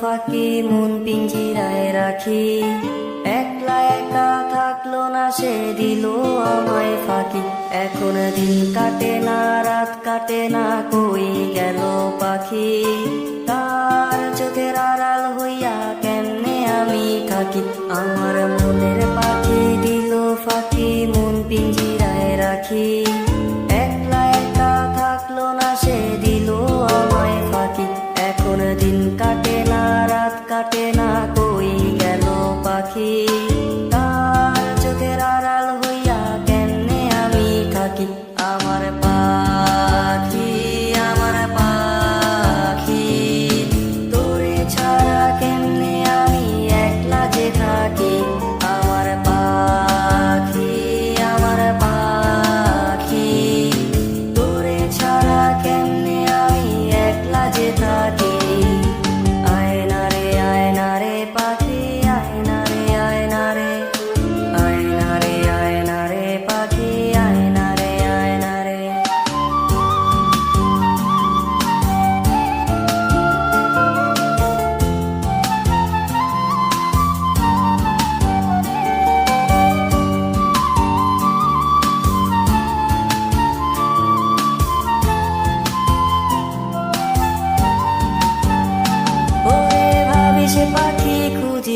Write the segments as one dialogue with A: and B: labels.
A: ফাঁকি মন পিঞ্জিরায় রাখি। একলা একা থাকল না, সে দিল আমায় ফাঁকি। এখন দিন কাটে না, রাত কাটে না, কই গেল পাখি? তার চোখের আড়াল হইয়া কেমনে আমি থাকি? আমার মনের পাখি দিল ফাঁকি, মন পিঞ্জিরায় রাখি। que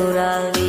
A: natural